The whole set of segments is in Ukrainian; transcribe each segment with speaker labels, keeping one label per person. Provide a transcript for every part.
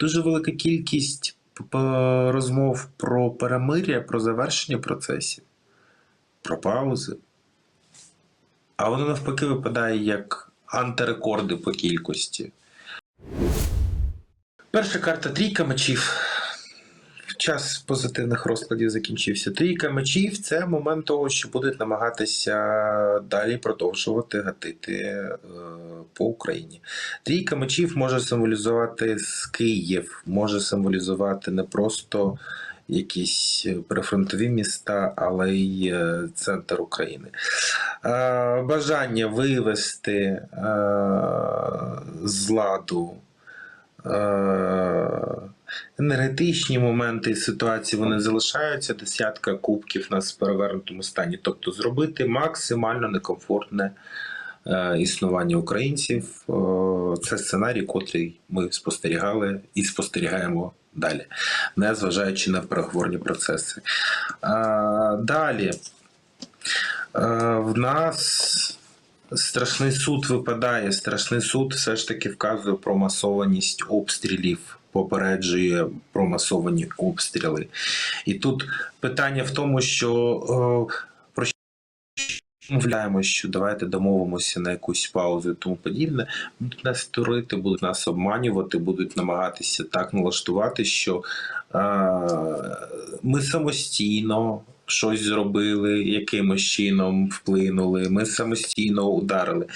Speaker 1: дуже велика кількість розмов про перемир'я, про завершення процесів, про паузи. А воно навпаки випадає як антирекорди по кількості. Перша карта трійка мечів. Час позитивних розкладів закінчився. Трійка мечів це момент того, що будуть намагатися далі продовжувати гатити е, по Україні. Трійка мечів може символізувати з Київ, може символізувати не просто якісь прифронтові міста, але й е, центр України. Е, Бажання вивести з ладу. Енергетичні моменти ситуації вони залишаються. Десятка кубків у нас в перевернутому стані. Тобто зробити максимально некомфортне е, існування українців. Е, це сценарій, котрий ми спостерігали і спостерігаємо далі, не зважаючи на переговорні процеси. Е, далі. В нас страшний суд випадає. Страшний суд все ж таки вказує про масованість обстрілів, попереджує про масовані обстріли. І тут питання в тому, що е, про що мовляємо, що давайте домовимося на якусь паузу і тому подібне, будуть нас турити, будуть нас обманювати, будуть намагатися так налаштувати, що е, ми самостійно щось зробили, якимось чином вплинули, ми самостійно ударили.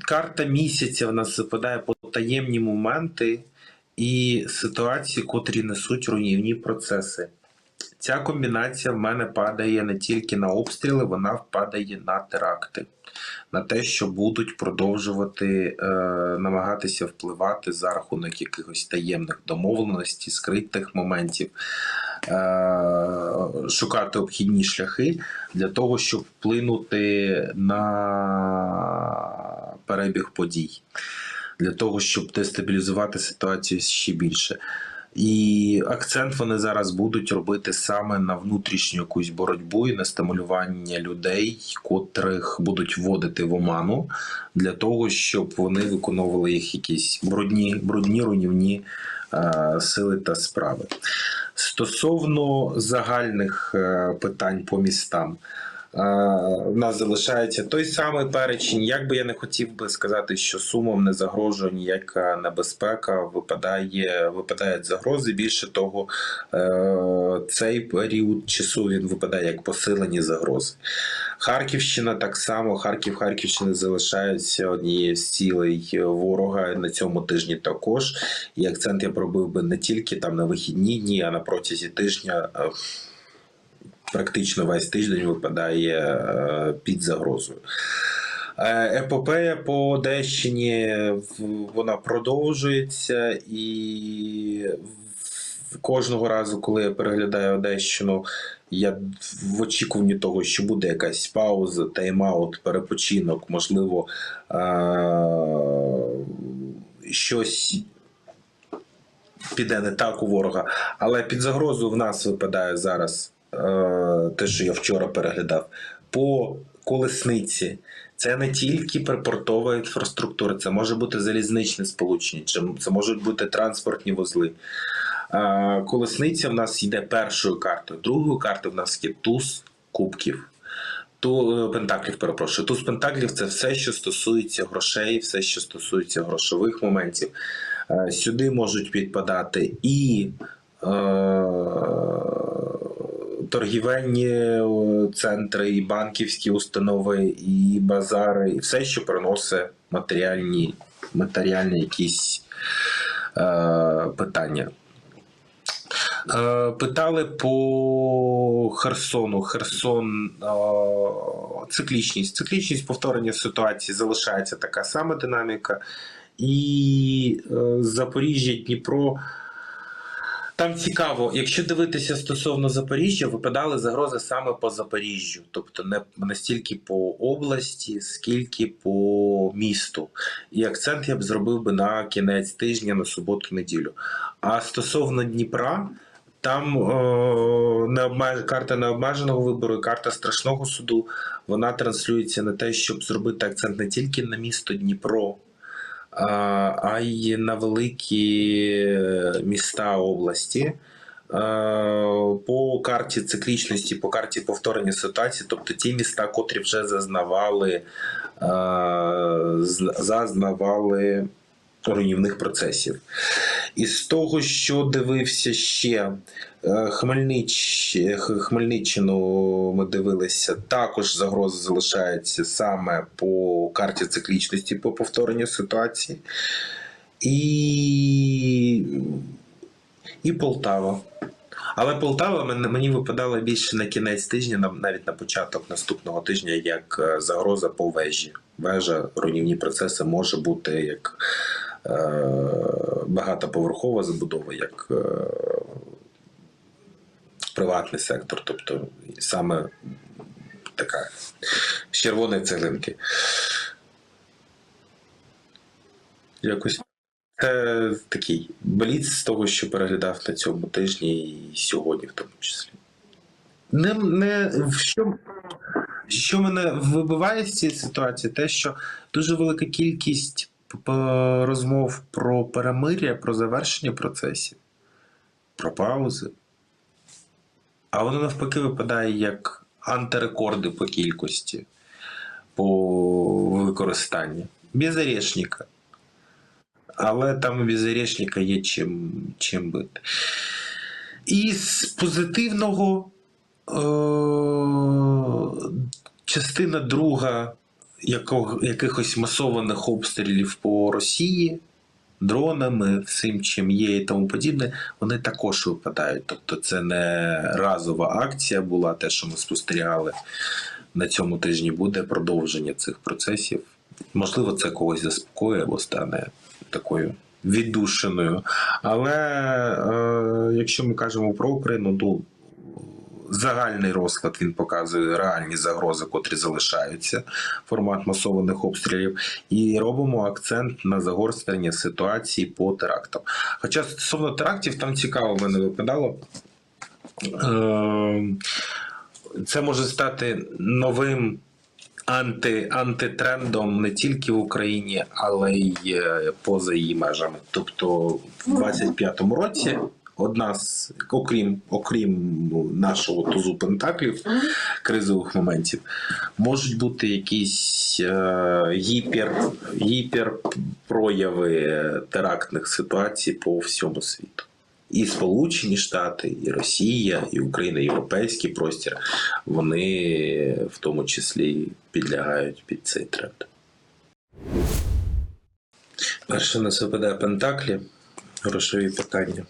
Speaker 1: Карта місяця в нас випадає по таємні моменти і ситуації, котрі несуть руйнівні процеси. Ця комбінація в мене падає не тільки на обстріли, вона падає на теракти, на те, що будуть продовжувати е, намагатися впливати за рахунок якихось таємних домовленостей, скритих моментів, е, шукати обхідні шляхи для того, щоб вплинути на перебіг подій, для того, щоб дестабілізувати ситуацію ще більше. І акцент вони зараз будуть робити саме на внутрішню якусь боротьбу і на стимулювання людей, котрих будуть вводити в оману, для того, щоб вони виконували їх якісь брудні, брудні руйнівні е, сили та справи. Стосовно загальних е, питань по містам. Е, В нас залишається той самий перечень. Як би я не хотів би сказати, що сумом не загрожує ніяка небезпека, випадає, випадають загрози. Більше того, е, цей період часу він випадає як посилені загрози. Харківщина так само, Харків, Харківщина залишаються однією з цілей ворога на цьому тижні також. І акцент я пробив би не тільки там на вихідні дні, а на протязі тижня. Практично весь тиждень випадає е, під загрозою. Е, Епопея по Одещині вона продовжується, і кожного разу, коли я переглядаю Одещину, я в очікуванні того, що буде якась пауза, тайм-аут, перепочинок, можливо, е, щось піде не так у ворога. Але під загрозу в нас випадає зараз те, що я вчора переглядав, по колесниці. Це не тільки припортова інфраструктура, це може бути залізничне сполучення, це можуть бути транспортні вузли. Е, Колесниця в нас йде першою картою. Другою картою в нас є туз кубків. Ту е, пентаклів, перепрошую. Туз пентаклів це все, що стосується грошей, все, що стосується грошових моментів. Е, Сюди можуть підпадати і е, торгівельні е, центри, і банківські установи, і базари, і все, що приносить матеріальні, матеріальні якісь е, питання. Е, Питали по Херсону. Херсон е, циклічність. Циклічність повторення ситуації залишається така сама динаміка. І е, Запоріжжя, Дніпро. Там цікаво, якщо дивитися стосовно Запоріжжя, випадали загрози саме по Запоріжжю, тобто не настільки по області, скільки по місту. І акцент я б зробив би на кінець тижня, на суботу-неділю. А стосовно Дніпра, там е, необмеж... карта необмеженого вибору, і карта страшного суду. Вона транслюється на те, щоб зробити акцент не тільки на місто Дніпро, а, й на великі е, міста області. Е, По карті циклічності, по карті повторення ситуації, тобто ті міста, котрі вже зазнавали, е, зазнавали руйнівних процесів. І з того, що дивився ще е, Хмельнич, Хмельниччину, ми дивилися, також загроза залишається саме по карті циклічності по повторенню ситуації. І, і Полтава. Але Полтава мені випадала більше на кінець тижня, навіть на початок наступного тижня, як е, загроза по вежі. Вежа, руйнівні процеси може бути як багатоповерхова забудова, як е, приватний сектор, тобто саме така з червоної цеглинки. Якось це такий бліц з того, що переглядав на цьому тижні і сьогодні, в тому числі. Не, не, що, що мене вибиває з цієї ситуації, те, що дуже велика кількість розмов про перемир'я, про завершення процесів, про паузи. А воно навпаки випадає як антирекорди по кількості, по використанню. Без орешника. Але там і без орешника є чим, чим бити. І з позитивного е- частина друга якихось масованих обстрілів по Росії дронами, всім чим є і тому подібне, вони також випадають. Тобто це не разова акція була, те, що ми спостерігали на цьому тижні, буде продовження цих процесів. Можливо, це когось заспокоює або стане такою віддушеною. Але е, якщо ми кажемо про Україну, то загальний розклад він показує реальні загрози, котрі залишаються, формат масованих обстрілів, і робимо акцент на загострення ситуації по терактам. Хоча стосовно терактів, там цікаво мене випадало. Е, Це може стати новим анти, антитрендом не тільки в Україні, але й е, поза її межами. Тобто, в 25-му році одна з окрім, окрім ну, нашого тузу пентаклів, кризових моментів, можуть бути якісь е, гіпер, гіперпрояви терактних ситуацій по всьому світу. І Сполучені Штати, і Росія, і Україна, і європейський простір, вони в тому числі підлягають під цей тренд. Перше нас випадає Пентаклі, грошові питання.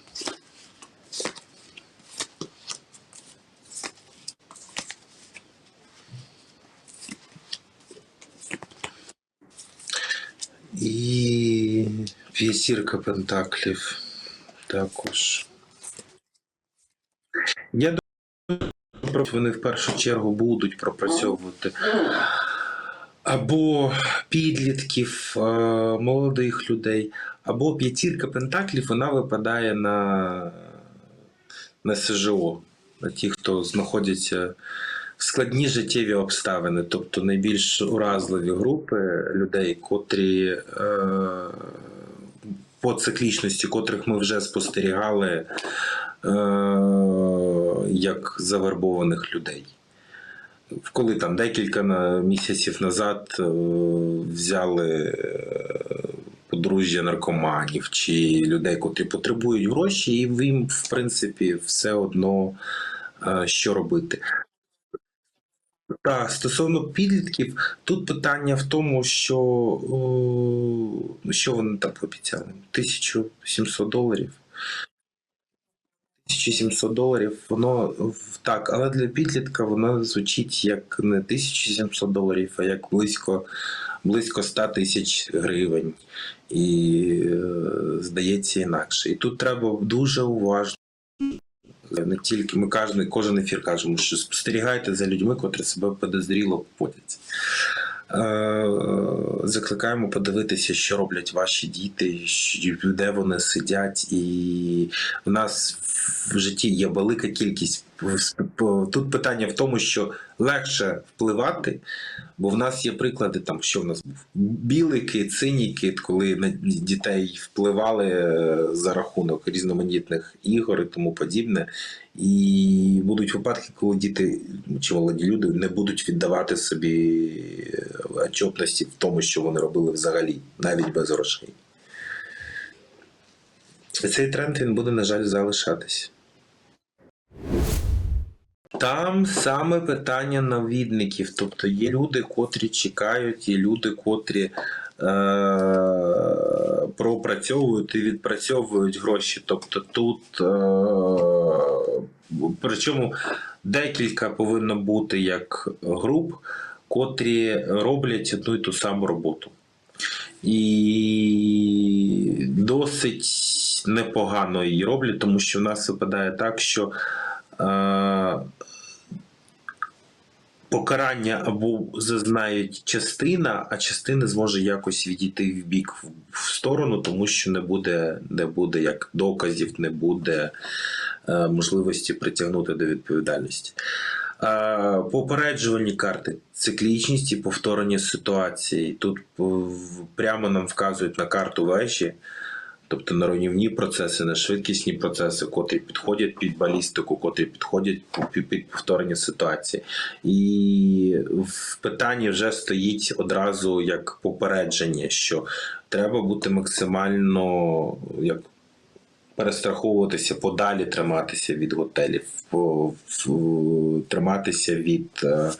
Speaker 1: І п'ятірка Пентаклів також. Я думаю, що вони в першу чергу будуть пропрацьовувати або підлітків, молодих людей, або п'ятірка пентаклів вона випадає на, на СЖО, на ті, хто знаходяться в складні життєві обставини, тобто найбільш уразливі групи людей, котрі е, по циклічності, котрих ми вже спостерігали е, як завербованих людей. Коли там декілька місяців назад е, взяли е, подружжя наркоманів чи людей, котрі потребують гроші, і їм, в принципі, все одно е, що робити. Так, стосовно підлітків, тут питання в тому, що о, що вони там пообіцяли? 1700 доларів. 1700 доларів, воно так, але для підлітка воно звучить як не 1700 доларів, а як близько, близько 100 тисяч гривень. І е, здається інакше. І тут треба дуже уважно. Не тільки ми кожен, кожен ефір кажемо, що спостерігайте за людьми, котрі себе підозріло поводяться. Е, Закликаємо подивитися, що роблять ваші діти, де вони сидять. І в нас в житті є велика кількість. Тут питання в тому, що легше впливати, бо в нас є приклади, там що в нас був білий кит, синій кит, коли на дітей впливали е, за рахунок різноманітних ігор і тому подібне. І будуть випадки, коли діти чи молоді люди не будуть віддавати собі е, отчетності в тому, що вони робили взагалі, навіть без грошей. Цей тренд він буде, на жаль, залишатись. Там саме питання навідників. Тобто є люди, котрі чекають, є люди, котрі е- пропрацьовують і відпрацьовують гроші. Тобто тут, е- причому декілька повинно бути як груп, котрі роблять одну і ту саму роботу. І досить непогано її роблять, тому що в нас випадає так, що е, покарання або зазнають частина, а частина зможе якось відійти в бік в- сторону, тому що не буде, не буде як доказів, не буде е, можливості притягнути до відповідальності. Е, Попереджувальні карти, циклічність і повторення ситуації. Тут е, прямо нам вказують на карту вежі, тобто на руйнівні процеси, на швидкісні процеси, котрі підходять під балістику, котрі підходять під- повторення ситуації. І в питанні вже стоїть одразу як попередження, що треба бути максимально як перестраховуватися, подалі триматися від готелів, триматися від е,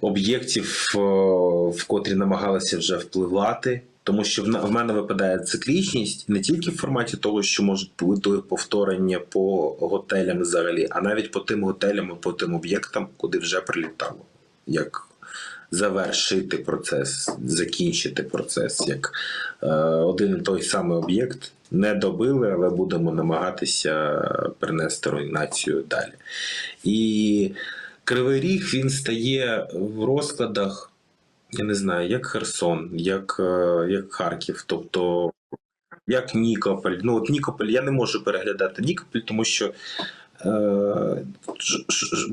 Speaker 1: об'єктів, е, в котрі намагалися вже впливати. Тому що в мене випадає циклічність не тільки в форматі того, що можуть бути повторення по готелям взагалі, а навіть по тим готелям і по тим об'єктам, куди вже прилітало. Як завершити процес, закінчити процес, як е, один і той самий об'єкт не добили, але будемо намагатися перенести руйнацію далі. І Кривий Ріг він стає в розкладах, я не знаю, як Херсон, як, е, як Харків, тобто як Нікополь. Ну, от Нікополь, я не можу переглядати Нікополь, тому що е,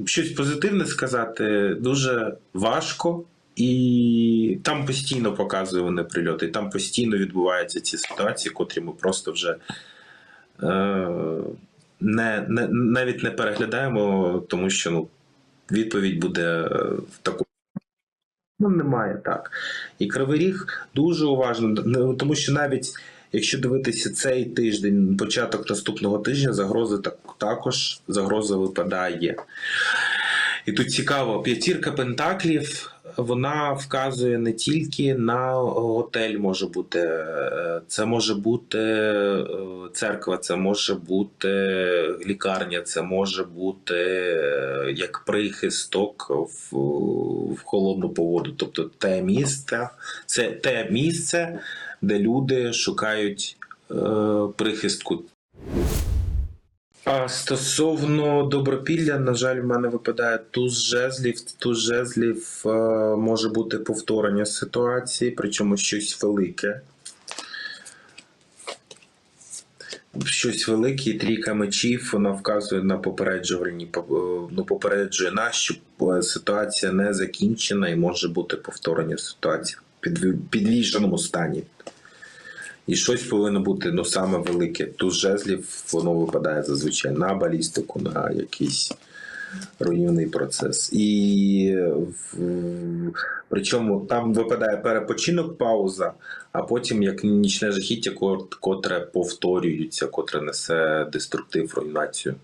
Speaker 1: щось позитивне сказати дуже важко. І там постійно показує вони прильоти, там постійно відбуваються ці ситуації, котрі ми просто вже е, не, не, навіть не переглядаємо, тому що ну, відповідь буде е, в такому. Ну, немає так. І Кривий Ріг дуже уважно, ну, тому що навіть якщо дивитися цей тиждень, початок наступного тижня, загрози так, також загроза випадає. І тут цікаво, п'ятірка пентаклів вона вказує не тільки на готель, може бути, е, це може бути е, церква, це може бути лікарня, це може бути е, як прихисток в, в холодну погоду. Тобто те місце, це те місце, де люди шукають е, прихистку. А стосовно добропілля, на жаль, в мене випадає туз жезлів. Туз жезлів е, може бути повторення ситуації, причому щось велике. Щось велике, трійка мечів, вона вказує на попереджувальні, ну, попереджує нас, що е, ситуація не закінчена і може бути повторення ситуації в підві- підвішеному стані. І щось повинно бути ну, саме велике. Туз жезлів воно випадає зазвичай на балістику, на якийсь руйнівний процес. І в- причому там випадає перепочинок, пауза, а потім як нічне жахіття, котре повторюється, котре несе деструктив, руйнацію.